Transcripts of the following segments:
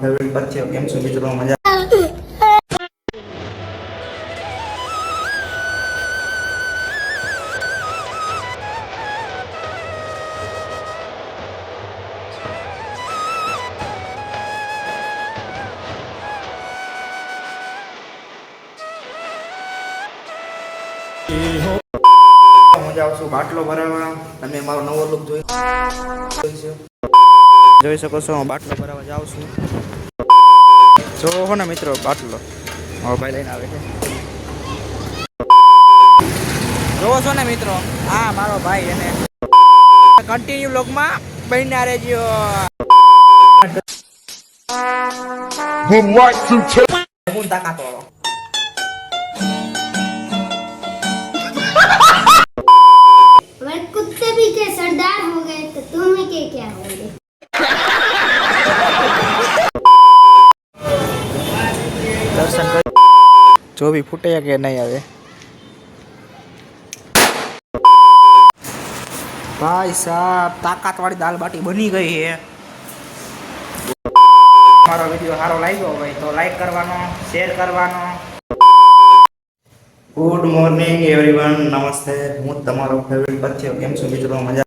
Favourite પદ છે, કેમ છો મિત્રો? મજા મજા આવશું. બાટલો ભરાવા તમે મારો નવો લુક જોઈ જોઈ છે. જોઈ શકો છો હું બાટલો ભરાવા જાઉં છું. જો હો ને મિત્રો બાટલો. મારો ભાઈ લઈને આવે છે. જોવો છો ને મિત્રો હા મારો ભાઈ એને કન્ટિન્યુ લોકમાં બન્યા રહેજો. Take હું તાકાત વાળો. જો બી ફૂટે કે નહીં આવે ભાઈ સાહેબ તાકાત વાળી દાલ બાટી બની ગઈ છે. મારો વીડિયો સારો લાગ્યો હોય તો લાઈક કરવાનો શેર કરવાનો. ગુડ મોર્નિંગ એવરીવન નમસ્તે. હું તમારો ફેવરિટ બચ્ચો કેમ છો મિત્રો? મજા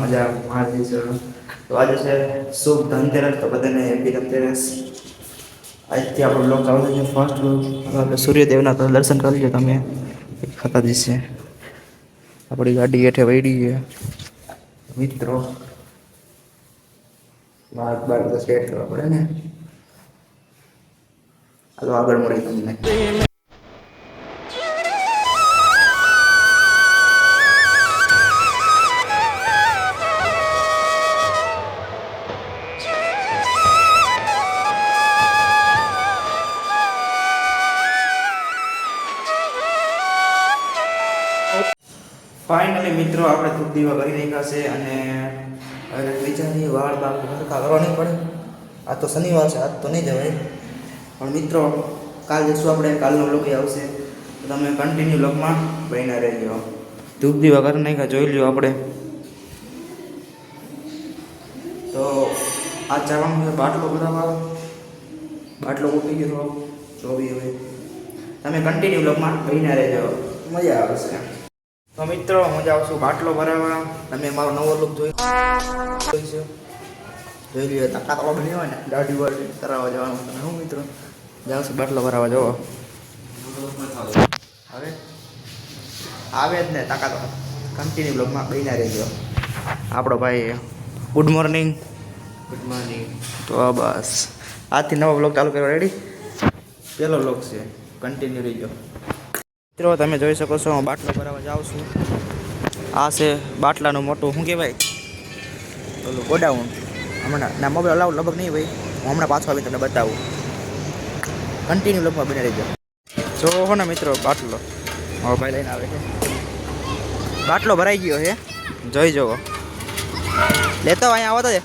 મજા મારી તો આજે છે શુભ ધનતેરસ. તો બધાને હેપી ધનતેરસ. આજથી આપણો બ્લોગ ચાલુ થઈ ગયો ફર્સ્ટ બ્લોગ આપણે સૂર્યદેવના દર્શન કરી લો તમે. ખાતા દિવસે. આપણી ગાડી હેઠે વળી છે. મિત્રો બાર બાર તો સેટ કરવા પડે ને? હાલો આગળ મળી તમને. ફાઇનલી મિત્રો, આપણે ખૂબ દીવા કરી નાખ્યા છે અને હવે વિચારીએ વાળ બાળ હરખા કરવા નહીં પડે. આ તો શનિવાર છે, આજ તો નહીં જવાય. પણ મિત્રો, કાલ જઈશું આપણે, કાલનો લોક આવશે. તમે કન્ટિન્યુ લોકમાં બન્યા રહેજો. ધૂપ દીવા કરી નાખ્યા, જોઈ લ્યો આપણે. તો આ જવાનું છે, બાટલો ભરાવા. બાટલો ઉઠી ગયો જોવી હવે. તમે કન્ટિન્યુ લોકમાં બન્યા રહેજો. મજા આવશે. તો મિત્રો મજા આવશું બાટલો ભરાવવા તમે મારો નવો લુક જોઈ જોઈશું? છે જોઈ લઈએ તાકાત બની હોય ને. દાઢી વાળી કરાવવા જવાનું તમે હું મિત્રો. જાઉં છું બાટલો ભરાવા જવો હવે? આવે જ ને તાકાત કન્ટિન્યુ બ્લોગમાં બન્યા રહેજો. આપણો ભાઈ ગુડ મોર્નિંગ ગુડ મોર્નિંગ તો બસ. આજથી નવો બ્લોગ ચાલુ કર્યો રેડી પહેલો બ્લોગ છે. કન્ટિન્યુ રહીજો. મિત્રો તમે જોઈ શકો છો હું બાટલો ભરાવા જાઉં છું. આ છે બાટલાનું મોટું શું કહેવાય? ઓલું ગોડાઉન. હમણાં ના મોબાઈલ અલાઉડ લગભગ નહીં ભાઈ હું હમણાં પાછો આવી તમને બતાવું. કન્ટિન્યુ લગભગ બની રહેજો. જો હો ને મિત્રો બાટલો. મારો ભાઈ લઈને આવે છે. બાટલો ભરાઈ ગયો છે જોઈ જવો. લેતો અહીંયા આવો તો છે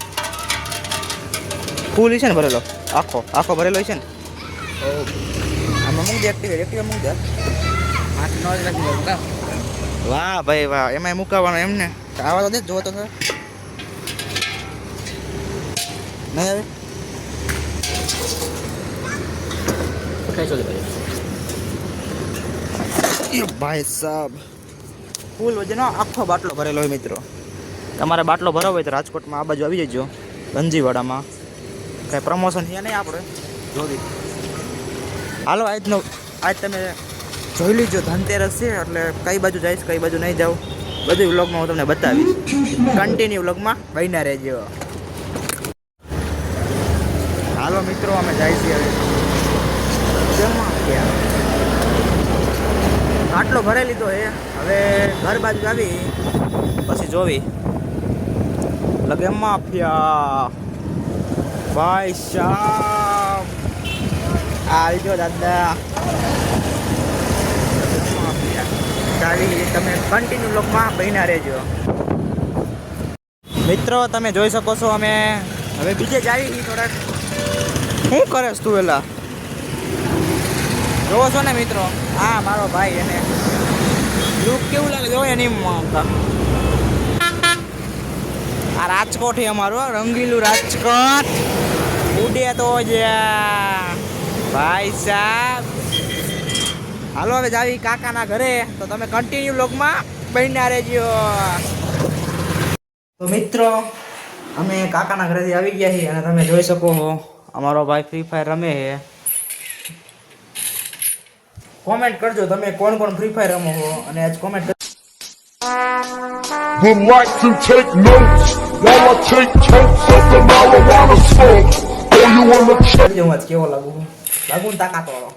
ફૂલ છે ને ભરેલો. આખો આખો ભરેલો છે ને. આમાં મૂક દે એક્ટિવેટ એક્ટિવેટ મૂક દે. વાહ ભાઈ વાહ એમાં મુકાવાનો એમને. ને આવા તો દે જોવો તો. નહીં આવે? ભાઈ? સાહેબ ફૂલ વજનનો આખો બાટલો ભરેલો હોય મિત્રો. તમારે બાટલો ભરાવો હોય તો રાજકોટમાં આ બાજુ આવી જજો ગંજીવાડામાં. કંઈ પ્રમોશન થયા નહીં આપણે? જોવી. હાલો આજનો આજ તમે જોઈ લીજો, ધનતેરસ છે, એટલે કઈ બાજુ જઈશ, કઈ બાજુ નહીં જાઉં. બધું વ્લોગમાં હું તમને બતાવીશ. કન્ટિન્યુ વ્લોગમાં બન્યા રહેજો. હાલો મિત્રો, અમે જાય છીએ આટલો ભરાઈ લીધો એ હવે ઘર બાજુ આવી, પછી જોવી. લગે માફિયા ભાઈ સાહેબ આવી દાદા. ચાલી તમે કન્ટિન્યુ લોકમાં બન્યા રહેજો. મિત્રો તમે જોઈ શકો છો અમે હવે બીજે જાવી થોડાક. શું કરે તું એલા જોવો છો ને મિત્રો આ મારો ભાઈ એને લુક કેવું લાગે જો એની આ રાજકોટ છે અમારું રંગીલું રાજકોટ. ઉડે તો જ ભાઈ સાહેબ. હાલો હવે જાવી કાકાના ઘરે. તો તમે કન્ટિન્યુ બ્લોગમાં બન્યા રહેજો. તો મિત્રો અમે કાકાના ઘરેથી આવી ગયા છીએ અને તમે જોઈ શકો છો અમારો ભાઈ ફ્રી ફાયર રમે છે. કોમેન્ટ કરજો તમે કોણ કોણ ફ્રી ફાયર રમો છો અને આજ comment Would like to take notes. While I take totes of the marijuana smoke. Oh, you wanna check? કેવો લાગુ? લાગુ તાકાત વાળો.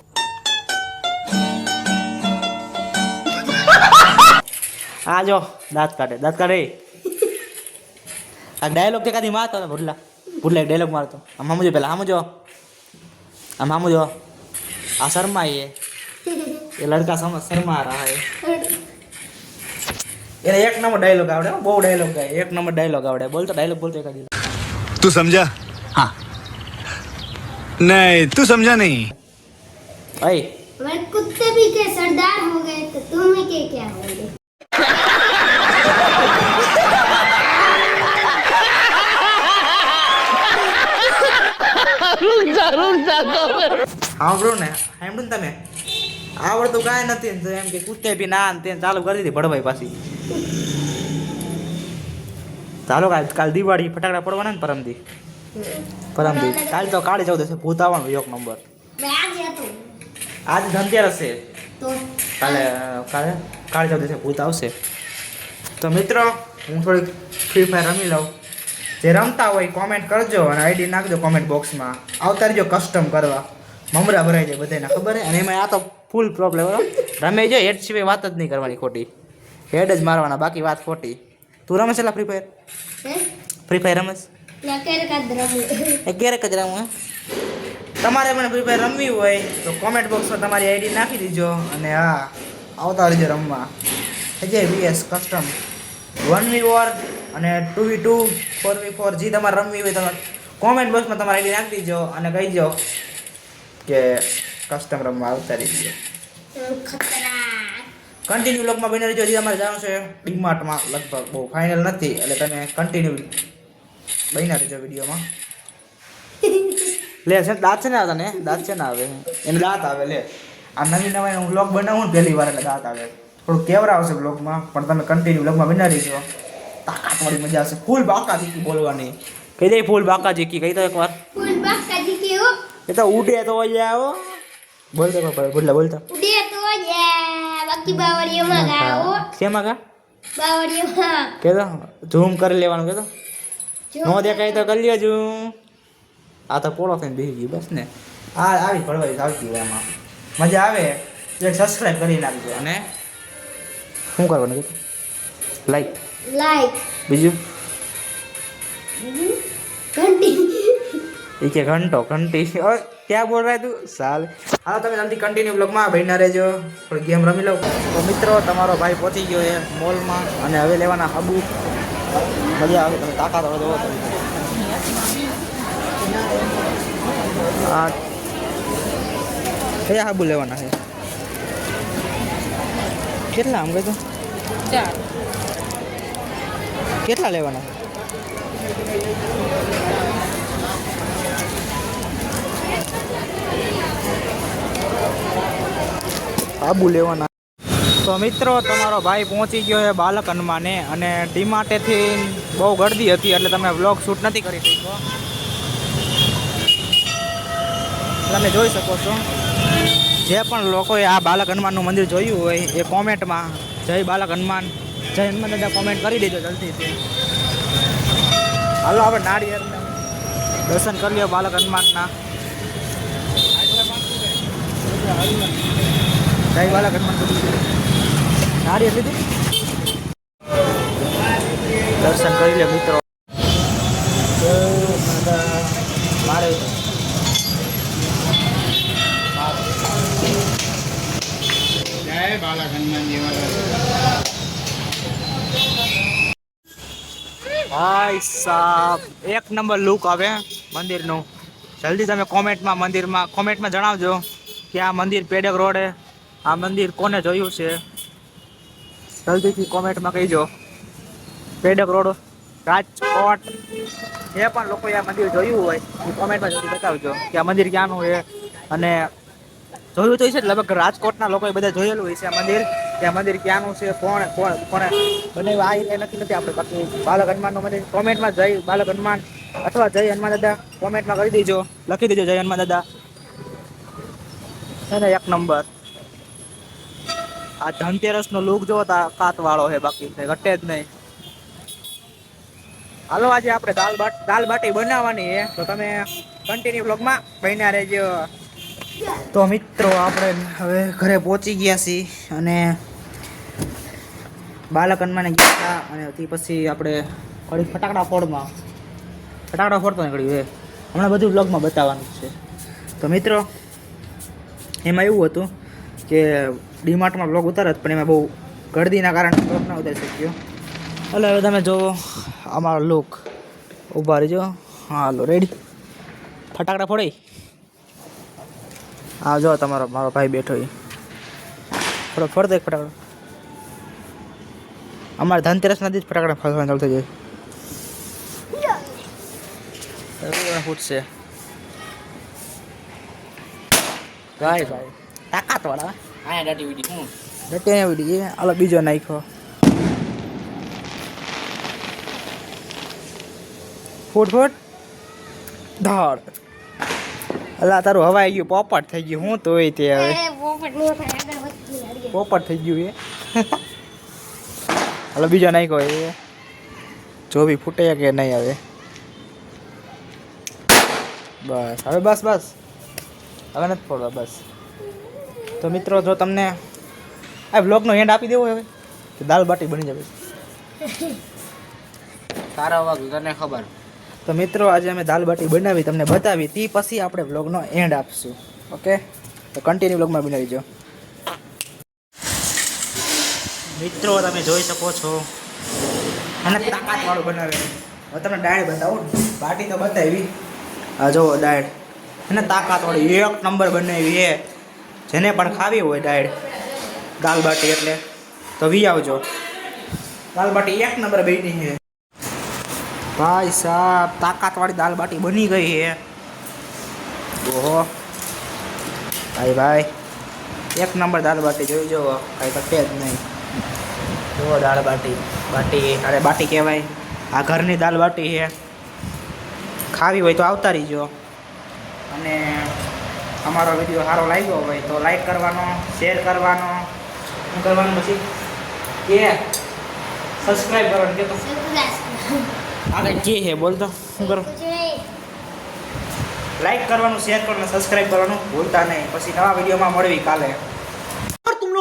આ જો દાંત કાઢે દાંત કાઢે આ ડાયલોગ તે કાદી મારતો ને ભૂલા ભૂલા ડાયલોગ મારતો આમ સમજો પેલા સમજો આમ સમજો આ શર્મા ये ये लड़का सम शर्मा रहा है એને એક નંબર ડાયલોગ આવડે હો, બહુ ડાયલોગ ગાય એક નંબર ડાયલોગ આવડે બોલતો ડાયલોગ બોલતો એકાદી तू समझा हाँ नहीं तू समझा नहीं अगर ભાઈ कुत्ते भी के सरदार हो गए तो तुम्हें के क्या होंगे સાંભળો ને સાંભળો ને તમે. આવડતું કાંઈ નથી એમ કે કૂદતે બી ના ને ચાલુ કરી દીધી ભડભાઈ પાછી. ચાલો કાલ દિવાળી ફટાકડા પડવાના ને પરમદી. પરમદી. કાલ તો કાળી જવું થશે ભૂત આવવાનું યોગ નંબર આજ ધનતેરસ છે. કાલે કાલે કાળી જવું થશે ભૂત આવશે. તો મિત્રો હું થોડીક ફ્રી ફાયર રમી લઉં. જે રમતા હોય કોમેન્ટ કરજો અને આઈડી નાખજો કોમેન્ટ બોક્સમાં આવતા રહેજો કસ્ટમ કરવા. મમરા ભરાઈ જાય બધાને ખબર હે? અને એમાં આ તો ફૂલ પ્રોબ્લેમ રમે જો હેડ સિવાય વાત જ નહીં કરવાની ખોટી. હેડ જ મારવાના બાકી વાત ખોટી. તું રમે છે ફ્રી ફાયર ફ્રી ફાયર રમેશ ક્યારેક જ રમું તમારે મને ફ્રી ફાયર રમવી હોય તો કોમેન્ટ બોક્સમાં તમારી આઈડી નાખી દીજો અને હા આવતા રહેજો રમવા. Ajay VS custom one V war અને two V two four V four જી તમારે રમવી હોય તમે કોમેન્ટ બોક્સમાં તમારે આઈડી નાખી દીજો અને કહી દો કે કસ્ટમ રમવા આવતા રહીજો કન્ટિન્યુ લોકમાં બની રહીજો જે તમારે જવાનું છે ડીમાર્ટમાં લગભગ બહુ ફાઇનલ નથી, એટલે તમે કન્ટિન્યુ બની રહીજો વિડીયોમાં લે, છે દાંત છે ને તને? દાંત છે ને આવે? એને દાંત આવે, લે. આ નવી નવા હું બ્લોગ બનાવું પહેલી વાર એટલે દાંત આવે. થોડું કેવરા આવશે બ્લોગમાં પણ તમે કન્ટિન્યુ બ્લોગમાં બનાવી રહીજો. તાકાતવાળી મજા આવશે. ફૂલ બાકા દીકી બોલવાની. કહી દે ફૂલ બાકા જીકી કહી દો એકવાર. ફૂલ બાકા જીકી હો. એ તો ઉડે તો જાઓ બોલ દે બાપા બોલતા બોલતા. ઉડે તો જા બાકી બાવળીઓ માં ગાઓ. શેમાં ગા? બાવળીઓ માં કે દો ઝૂમ કરી લેવાનું કે દો. નો દેખાય તો કરી છું આ તો પોળો થઈને બેસી ગઈ બસ ને. આ આવી ભળવાઈ આવતી હોય એમાં મજા આવે. એક સબસ્ક્રાઇબ કરી નાખજો અને શું કરવાનું કીધું લાઈક લાઈક બીજું? ઘંટી. એ કે ઘંટો ઘંટી. ક્યાં બોલ રહ્યા તું? સાલ. હા તમે જલ્દી કન્ટિન્યુ બ્લોગમાં બેઠા રહેજો. પણ ગેમ રમી લો. તો મિત્રો તમારો ભાઈ પહોંચી ગયો એ મોલમાં અને હવે લેવાના હાબુ મજા આવે તમે તાકાત હવે જોવો કયા હાબુ લેવાના છે? કેટલા આમ કહે ચાર. કેટલા લેવાના? આબુ લેવાના. તો મિત્રો તમારો ભાઈ પહોંચી ગયો છે બાલક હનુમાને અને ડીમાટેથી બહુ ગરદી હતી એટલે તમે વ્લોગ શૂટ નથી કરી શકો તમે જોઈ શકો છો. જે પણ લોકોએ આ બાલક હનુમાનનું મંદિર જોયું હોય એ કોમેન્ટમાં જય બાલક હનુમાન જય હનુમાન દાદા કોમેન્ટ કરી દેજો જલ્દીથી. હાલો આપણે નાળિયેરને દર્શન કરી લ્યો બાલક હનુમાનના. જય બાલક હનુમાન નાળિયેર લીધી? દર્શન કરી લે મિત્રો. જય માતા મારે ભાઈ સાહેબ એક નંબર લુક આવે મંદિરનું. જલ્દી તમે કોમેન્ટમાં, મંદિરમાં, કોમેન્ટમાં જણાવજો કે આ મંદિર પેડક રોડે, આ મંદિર કોને જોયું છે? જલ્દીથી કોમેન્ટમાં કહીજો. પેડક રોડ, રાજકોટ. જે પણ લોકોએ આ મંદિર જોયું હોય, એ કોમેન્ટમાં જલ્દી બતાવજો કે આ મંદિર ક્યાંનું છે. અને જોયું તો છે જ, લગભગ રાજકોટના લોકોએ બધા જોયેલું હોય છે આ મંદિર. કે આ મંદિર ક્યાંનું છે, કોણ કોણ, કોણે? બનાવ્યું આ એ નક્કી નથી આપણે બાકી બાલક હનુમાનનું મંદિર કોમેન્ટમાં જય બાલક હનુમાન અથવા જય હનુમાન દાદા કોમેન્ટમાં કરી દેજો. લખી દેજો જય હનુમાન દાદા. છે ને એક નંબર. આ ધનતેરસનો લુક જોવો તો કાત વાળો છે બાકી. ઘટે જ નહીં. હાલો, આજે આપણે દાલ બાટ, દાલ બાટી બનાવવાની છે. તો તમે કન્ટિન્યુ બ્લોગમાં બન્યા રહેજો. તો મિત્રો, આપણે હવે ઘરે પહોંચી ગયા છીએ અને બાલક હનુમાને ગયા હતા અને તે પછી આપણે ઘડી ફટાકડા ફોડમાં. ફટાકડા ફોડતો નીકળ્યું એ. હમણાં બધું બ્લોગમાં બતાવવાનું છે. તો મિત્રો, એમાં એવું હતું કે ડીમાર્ટમાં બ્લોગ ઉતારત, પણ એમાં બહુ ગરદીના કારણે બ્લોગ ના ઉતારી શક્યો. એટલે હવે તમે જુઓ અમારો લુક ઊભા રહેજો. હાલો રેડી ફટાકડા ફોડી હા જો તમારો, મારો ભાઈ બેઠો એ થોડો ફરતો એક ફટાકડો. અમારે ધનતેરસના દિવસ ફટાકડા ફરવાનું ચાલુ થઈ જાય ફૂટશે. ભાઈ ભાઈ. તાકાત વાળા હા ડટી વીડી હું? ડટી વિડી અલગ બીજો નાખ્યો. ફૂટ ફૂટ. ધડ. અલા તારું હવાઈ ગયું પોપટ થઈ ગયું. હું તોય તે હવે. પોપટ થઈ ગયું એ. હાલો બીજો નાખ્યો એ. જો બી ફૂટે કે નહીં આવે બસ હવે બસ બસ. હવે નથી ફોડવા બસ. તો મિત્રો જો તમને આ બ્લોગનો એન્ડ આપી દેવો હવે કે દાલ બાટી બની જશે. તારા વાગ તને ખબર. તો મિત્રો આજે અમે દાલ બાટી બનાવી તમને બતાવી તે પછી આપણે બ્લોગનો એન્ડ આપશું. ઓકે તો કન્ટિન્યુ બ્લોગમાં બનાવી જો મિત્રો, તમે જોઈ શકો છો. અને તાકાતવાળું બનાવે. હવે તમને ડાળ બતાવો ને. બાટી તો બતાવી. આ જુઓ ડાળ અને તાકાતવાળી એક નંબર બનાવી એ. જેને પણ ખાવી હોય ડાળ દાલ બાટી એટલે. તો વી આવજો. દાલ બાટી એક નંબર બની છે. ભાઈ સાહેબ, તાકાતવાળી દાલ બાટી બની ગઈ છે. ઓહો. ભાઈ ભાઈ. એક નંબર દાલ બાટી જોઈ જુઓ. કાંઈ ઘટે જ નહીં. જુઓ દાળ બાટી. બાટી અરે બાટી કહેવાય. આ ઘરની દાળ બાટી છે. ખાવી હોય તો આવતા રહીજો. અને અમારો વીડિયો સારો લાગ્યો હોય તો લાઈક કરવાનો શેર કરવાનો. શું કરવાનું પછી? કે સબસ્ક્રાઈબ કરવાનું કે તો? આગળ જે છે? બોલતો શું કરો? લાઈક કરવાનું શેર કરવાનું સબસ્ક્રાઈબ કરવાનું ભૂલતા નહીં. પછી નવા વિડીયોમાં મળવી કાલે.